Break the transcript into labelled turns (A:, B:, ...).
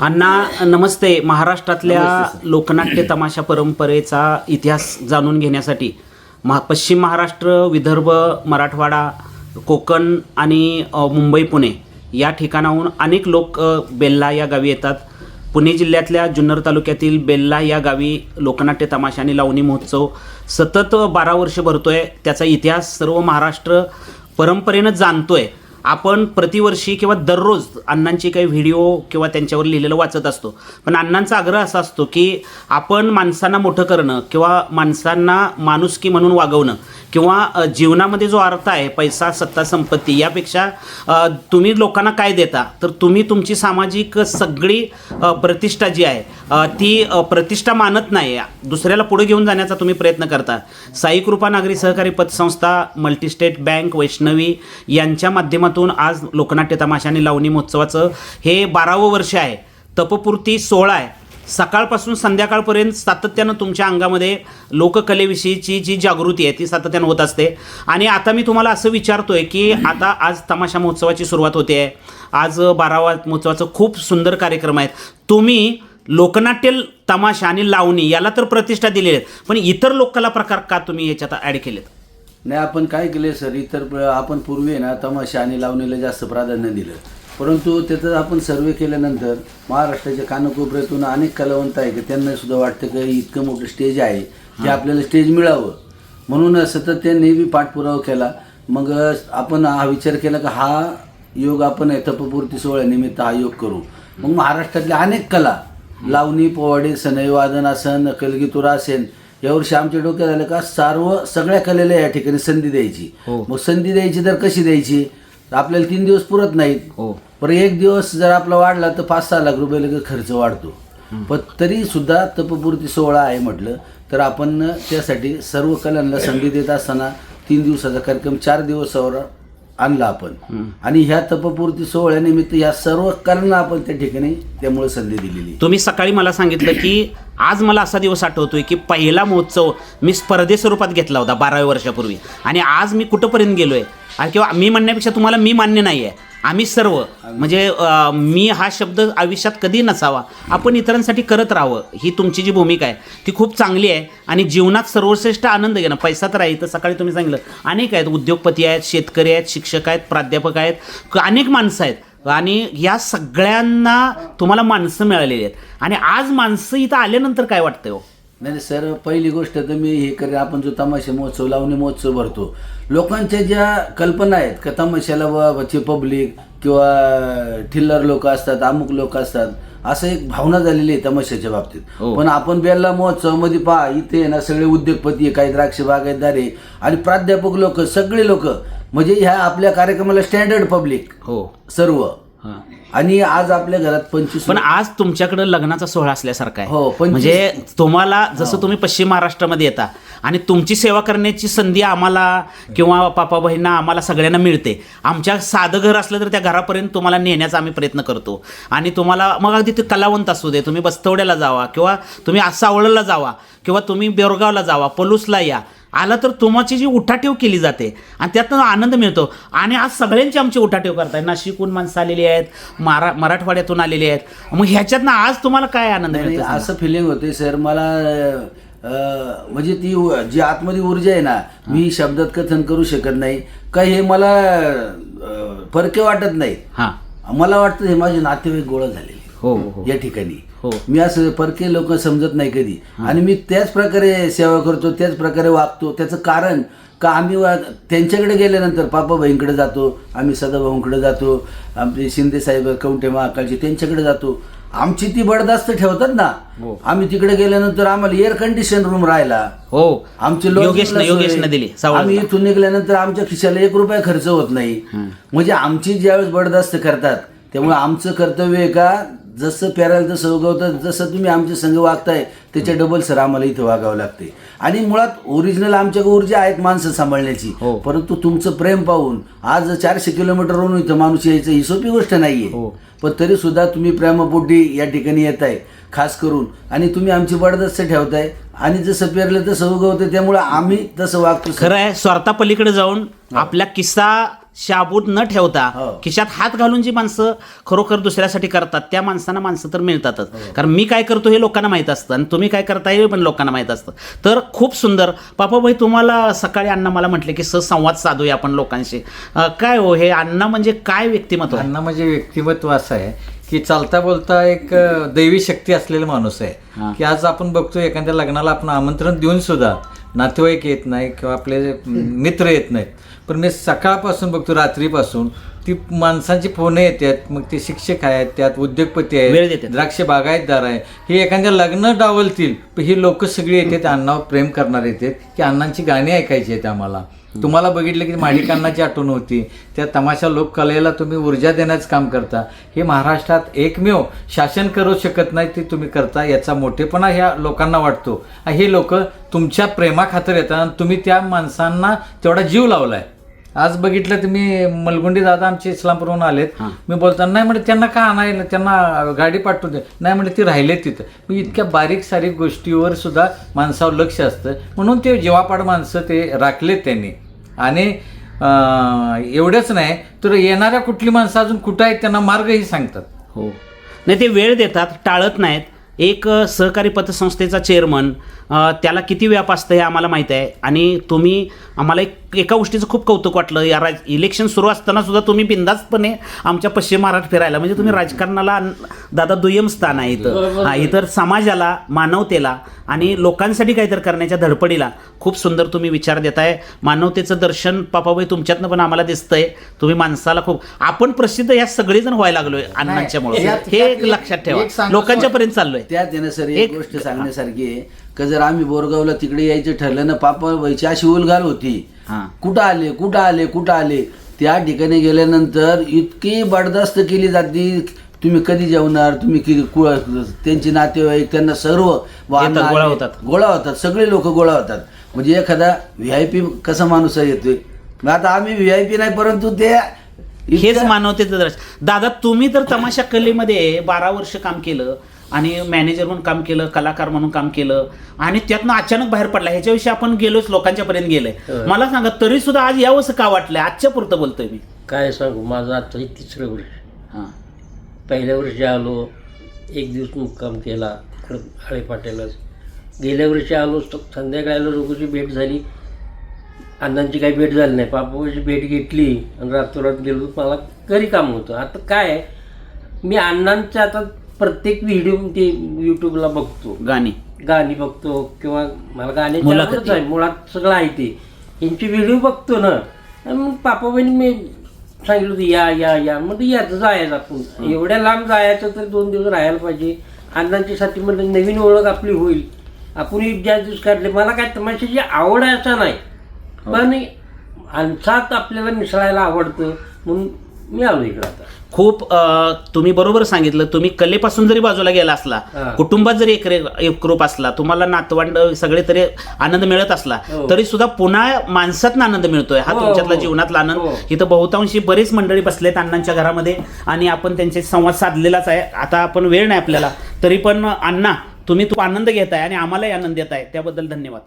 A: अण्णा नमस्ते. महाराष्ट्रातल्या लोकनाट्य तमाशा परंपरेचा इतिहास जाणून घेण्यासाठी महा पश्चिम महाराष्ट्र विदर्भ मराठवाडा कोकण आणि मुंबई पुणे या ठिकाणाहून अनेक लोक बेल्ला या गावी येतात. पुणे जिल्ह्यातल्या जुन्नर तालुक्यातील बेल्ला या गावी लोकनाट्य तमाशा आणि लावणी महोत्सव सतत बारा वर्ष भरतोय. त्याचा इतिहास सर्व महाराष्ट्र परंपरेनं जाणतोय. आपण प्रतिवर्षी किंवा दररोज अण्णांचे काही व्हिडिओ किंवा त्यांच्यावर लिहिलेलं वाचत असतो. पण अण्णांचा आग्रह असा असतो की आपण माणसांना मोठं करणं किंवा माणसांना माणुसकी म्हणून वागवणं किंवा जीवनामध्ये जो अर्थ आहे पैसा सत्ता संपत्ती यापेक्षा तुम्ही लोकांना काय देता? तर तुम्ही तुमची सामाजिक सगळी प्रतिष्ठा जी आहे ती प्रतिष्ठा मानत नाही. दुसऱ्याला पुढे घेऊन जाण्याचा तुम्ही प्रयत्न करता. साई कृपा नागरी सहकारी पतसंस्था मल्टीस्टेट बँक वैष्णवी यांच्या माध्यमातून आज लोकनाट्य तमाशा आणि लावणी महोत्सवाचं हे बारावं वर्ष आहे. तपपूर्ती सोळा आहे. सकाळपासून संध्याकाळपर्यंत सातत्यानं तुमच्या अंगामध्ये लोककलेविषयीची जी जागृती आहे ती सातत्यानं होत असते. आणि आता मी तुम्हाला असं विचारतो आहे की आता आज तमाशा महोत्सवाची सुरुवात होते आहे. आज बारावा महोत्सवाचं खूप सुंदर कार्यक्रम आहेत तुम्ही लोकनाट्य तमाशा आणि लावणी याला तर प्रतिष्ठा दिलेली आहेत पण इतर लोककला प्रकार का तुम्ही याच्यात ॲड केलेत?
B: नाही आपण काय केले सर? इतर आपण पूर्वी आहे ना तमाशा आणि लावणीला जास्त प्राधान्य दिलं. परंतु त्याचं आपण सर्वे केल्यानंतर महाराष्ट्राच्या कानाकोपऱ्यातून अनेक कलावंत आहे की त्यांना सुद्धा वाटतं की इतकं मोठं स्टेज आहे ते आपल्याला स्टेज मिळावं. म्हणून सतत त्यांनी बी पाठपुरावा केला. मग आपण हा विचार केला की हा योग आपण आहे तपपूर्ती सोहळ्यानिमित्त हा योग करू. मग महाराष्ट्रातल्या अनेक कला लावणी पोवाडे सनई वादनासन कलगीतुरा असेल यावर्षी आमच्या डोक्यात आलं का सर्व सगळ्या कलेला या ठिकाणी संधी द्यायची.
A: हो.
B: मग संधी द्यायची तर कशी द्यायची? तर आपल्याला तीन दिवस पुरत नाहीत.
A: हो.
B: पण एक दिवस जर आपला वाढला तर पाच सहा लाख रुपये लगेच खर्च वाढतो. पण तरी सुद्धा तपपूर्ती सोहळा आहे म्हटलं तर आपण त्यासाठी सर्व कलांना संधी देत असताना तीन दिवसाचा कार्यक्रम चार दिवसावर आणला आपण. आणि ह्या तपपूर्ती सोहळ्यानिमित्त या सर्व कलांना आपण त्या ठिकाणी त्यामुळे संधी दिलेली.
A: तुम्ही सकाळी मला सांगितलं की आज मला असा दिवस आठवतोय की पहिला महोत्सव मी स्पर्धे स्वरूपात घेतला होता बाराव्या वर्षापूर्वी. आणि आज मी कुठंपर्यंत गेलोय? किंवा मी म्हणण्यापेक्षा तुम्हाला मी मान्य नाही आहे आम्ही सर्व. म्हणजे मी हा शब्द आयुष्यात कधी नसावा. आपण इतरांसाठी करत राहावं. ही तुमची जी भूमिका आहे ती खूप चांगली आहे. आणि जीवनात सर्वश्रेष्ठ आनंद घेणं पैसा तर आहे. तर सकाळी तुम्ही सांगितलं. अनेक आहेत. उद्योगपती आहेत शेतकरी आहेत शिक्षक आहेत प्राध्यापक आहेत. अनेक माणसं आहेत. आणि या सगळ्यांना तुम्हाला माणसं मिळालेली आहेत. आणि आज माणसं इथं आल्यानंतर काय वाटतं हो?
B: नाही सर पहिली गोष्ट तर मी हे करेन आपण जो तमाशा महोत्सव लावणी महोत्सव भरतो. लोकांच्या ज्या कल्पना आहेत का तमाशाला बाबाचे पब्लिक किंवा ठिल्लर लोक असतात अमुक लोक असतात असं एक भावना झालेली आहे तमाशाच्या बाबतीत.
A: हो.
B: पण आपण बेल्ला महोत्सवामध्ये पहा इथे ना सगळे उद्योगपती काही द्राक्ष बागायतदार आणि प्राध्यापक लोक सगळे लोक म्हणजे ह्या आपल्या कार्यक्रमाला स्टँडर्ड पब्लिक
A: हो.
B: सर्व.
A: हां.
B: आणि आज आपल्या घरात पंचवीस
A: पण आज तुमच्याकडे लग्नाचा सोहळा असल्यासारखा आहे.
B: हो, पंचवीस-
A: म्हणजे तुम्हाला जसं तुम्ही पश्चिम महाराष्ट्रामध्ये येता आणि तुमची सेवा करण्याची संधी आम्हाला किंवा पापा बहिणींना आम्हाला सगळ्यांना मिळते. आमच्या साधं घर असलं तर त्या घरापर्यंत तुम्हाला नेण्याचा आम्ही प्रयत्न करतो. आणि तुम्हाला मग अगदी ते कलावंत असू दे तुम्ही बस्तवड्याला जावा किंवा तुम्ही सावळला जावा किंवा तुम्ही बेरगावला जावा पलूसला या. आला तर तुमची जी उठाठेव केली जाते आणि त्यातनं आनंद मिळतो. आणि आज सगळ्यांची आमची उठाठेव करताय. नाशिकहून माणसं आलेली आहेत. मारा मराठवाड्यातून आलेली आहेत. मग ह्याच्यातनं आज तुम्हाला काय आनंद
B: नाही,
A: मिळतो
B: असं फिलिंग होते सर मला अं, म्हणजे ती उ- जी आतमध्ये ऊर्जा आहे ना मी शब्दात कथन करू शकत नाही. का हे मला अं, परके वाटत नाही.
A: हां.
B: मला वाटतं हे माझे नातेवाईक गोळा झालेले.
A: हो हो.
B: या ठिकाणी.
A: हो.
B: मी असं परके लोक समजत नाही कधी. आणि मी त्याच प्रकारे सेवा करतो त्याच प्रकारे वागतो. त्याचं कारण का आम्ही वा त्यांच्याकडे गेल्यानंतर पापा बहीणकडे जातो आम्ही सदाभाऊंकडे जातो आमचे शिंदे साहेब कवठे महाकाळचे त्यांच्याकडे जातो. आमची ती बडदास्त ठेवतात ना.
A: हो.
B: आम्ही तिकडे गेल्यानंतर आम्हाला एअर कंडिशन रूम राहिला.
A: हो.
B: आमचे
A: दिली.
B: आम्ही इथून निघाल्यानंतर आमच्या खिशाला एक रुपया खर्च होत नाही. म्हणजे आमची ज्यावेळेस बडदास्त करतात त्यामुळे आमचं कर्तव्य आहे का जसं पेरायला तसं उगवतं जसं तुम्ही आमच्या संघ वागताय त्याच्या डबल सर आम्हाला इथं वागावं लागते. आणि मुळात ओरिजिनल आमच्याकडे ऊर्जा आहेत माणसं सांभाळण्याची.
A: हो.
B: परंतु तुमचं प्रेम पाहून आज चारशे किलोमीटरवरून इथं माणूस यायचं ही सोपी गोष्ट नाहीये.
A: हो.
B: पण तरी सुद्धा तुम्ही प्रेमापोटी या ठिकाणी येत आहे खास करून. आणि तुम्ही आमची बडदस्त ठेवताय. आणि जसं पेरलं तसं उगवतं त्यामुळे आम्ही तसं वागतो.
A: खरं आहे स्वार्था पलीकडे जाऊन आपल्या किस्सा शाबूत न ठेवता
B: हो.
A: खिशात हात घालून जी माणसं खरोखर दुसऱ्यासाठी करतात त्या माणसांना माणसं तर मिळतातच. कारण मी काय करतो हे लोकांना माहीत असतं आणि तुम्ही काय करताय हे पण लोकांना माहीत असतं. तर खूप सुंदर. पापाभाई तुम्हाला सकाळी अण्णा मला म्हटले की सहसंवाद साधूया आपण लोकांशी. काय हो हे अण्णा म्हणजे काय व्यक्तिमत्व?
C: अण्णा म्हणजे व्यक्तिमत्व असं आहे की चालता बोलता एक दैवी शक्ती असलेला माणूस
A: हा.
C: आहे की आज आपण बघतो एखाद्या लग्नाला आपण आमंत्रण देऊन सुद्धा नातेवाईक येत नाही किंवा आपले मित्र येत नाहीत. पण मी सकाळपासून बघतो रात्रीपासून. ती माणसांची फोन येतात मग ते शिक्षक आहेत त्यात उद्योगपती
A: वेळ
C: आहेत
A: देतात.
C: द्राक्ष बागायतदार आहे हे एखाद्या लग्न डावलतील पण ही लोक सगळी येतात अण्णावर प्रेम करणार येतात की अण्णांची गाणी ऐकायची आहेत आम्हाला. तुम्हाला बघितलं की माडिकांनाची आठवण होती. त्या तमाशा लोककलेला तुम्ही ऊर्जा देण्याचं काम करता. हे महाराष्ट्रात एकमेव शासन करू शकत नाही ते तुम्ही करता. याचा मोठेपणा ह्या लोकांना वाटतो. आणि हे लोक तुमच्या प्रेमाखातर येतात आणि तुम्ही त्या माणसांना तेवढा जीव लावलाय. आज बघितलं तुम्ही मलगुंडी दादा आमचे इस्लामपूरहून आलेत. मी बोलताना नाही म्हणजे त्यांना का आणायला त्यांना गाडी पाठवून दे. नाही म्हणजे ते राहिले तिथं. मी इतक्या बारीक सारीक गोष्टीवर सुद्धा माणसावर लक्ष असतं. म्हणून ते जीवापाड माणसं ते राखलेत त्यांनी. आणि एवढंच नाही तर येणाऱ्या कुठली माणसं अजून कुठं आहेत त्यांना मार्गही सांगतात.
A: हो. नाही ते वेळ देतात टाळत नाहीत. एक सहकारी पतसंस्थेचा चेअरमन त्याला किती व्याप असतं हे आम्हाला माहीत आहे. आणि तुम्ही आम्हाला एक एका गोष्टीचं खूप कौतुक वाटलं. या राज इलेक्शन सुरू असताना सुद्धा तुम्ही बिंदास्तपणे आमच्या पश्चिम महाराष्ट्र फिरायला. म्हणजे तुम्ही राजकारणाला दादा दुय्यम स्थान आहे इथं. हा इतर समाजाला मानवतेला आणि लोकांसाठी काहीतरी करण्याच्या धडपडीला खूप सुंदर तुम्ही विचार देताय. मानवतेचं दर्शन पापाबाई तुमच्यातनं पण आम्हाला दिसतंय. तुम्ही माणसाला खूप आपण प्रसिद्ध या सगळेजण व्हायला लागलोय अण्णांच्यामुळे. हे एक लक्षात ठेवा. लोकांच्या पर्यंत चाललोय.
B: त्यात ना सर एक गोष्ट सांगण्यासारखी आहे. का जर आम्ही बोरगावला तिकडे यायचं ठरलं ना पापा व्हायची अशी उलघाल होती. कुठं आले कुठं आले कुठं आले? त्या ठिकाणी गेल्यानंतर इतकी बडदास्त केली जाते तुम्ही कधी जेवणार? तुम्ही किती कु- त्यांचे नातेवाईक त्यांना सर्व वाहनं
A: गोळा होतात.
B: गोळा होतात. सगळे लोक गोळा होतात. म्हणजे एखादा व्ही आय पी कसा माणूस येतोय? मग आता आम्ही व्ही आय पी नाही परंतु ते
A: हेच मानवतेचं दर्शन दादा तुम्ही तर तमाशा कलेमध्ये बारा वर्ष काम केलं आणि मॅनेजर म्हणून काम केलं कलाकार म्हणून काम केलं आणि त्यातनं अचानक बाहेर पडला. ह्याच्याविषयी आपण गेलोच लोकांच्या पर्यंत गेलोय मला सांगा तरी सुद्धा आज यावंसं का वाटलंय? आजच्या पुरतं बोलतोय मी.
D: काय सांगू? माझं आता हे तिसरं पहिल्या वर्षी आलो एक दिवस मुक्काम केला इकडं आळेपाट्यालाच गेल्या वर्षी आलो स- संध्याकाळला लोकांची भेट झाली. अण्णांची काही भेट झाली नाही. पापाची भेट घेतली आणि रातोरात गेलो. मला घरी काम होतं. आता काय मी अण्णांच्या आता प्रत्येक व्हिडिओ ते यूट्यूबला बघतो.
A: गाणी.
D: गाणी बघतो किंवा मला आहे मुळात सगळं आहे ते. यांची व्हिडिओ बघतो ना. आणि मग पापाबाईंनी मी सांगितलं होतं या या या. मग याचं जायचं आपण एवढ्या लांब जायचं तर दोन दिवस राहायला पाहिजे. अण्णांच्यासाठी म्हणलं नवीन ओळख आपली होईल. आपण ही ज्या दिवस काढले मला काय तमाशाची आवड आहे असं नाही. पण माणसात आपल्याला मिसळायला आवडतं. म्हणून मी आलो इकडं आता
A: खूप अं, तुम्ही बरोबर सांगितलं तुम्ही कलेपासून जरी बाजूला गेला असला
D: हां.
A: कुटुंबात जरी एक एकरूप असला तुम्हाला नातवंड सगळे तरी आनंद मिळत असला
D: हो.
A: तरी सुद्धा पुन्हा माणसात आनंद मिळतोय हा
D: हो,
A: तुमच्यातला
D: हो.
A: जीवनातला आनंद. इथं बहुतांशी बरेच मंडळी बसलेत अण्णांच्या घरामध्ये आणि आपण त्यांचे संवाद साधलेलाच आहे आता आपण वेळ नाही आपल्याला तरी पण अण्णा तुम्ही तो आनंद घेताय आणि आम्हालाही आनंद देताय त्याबद्दल धन्यवाद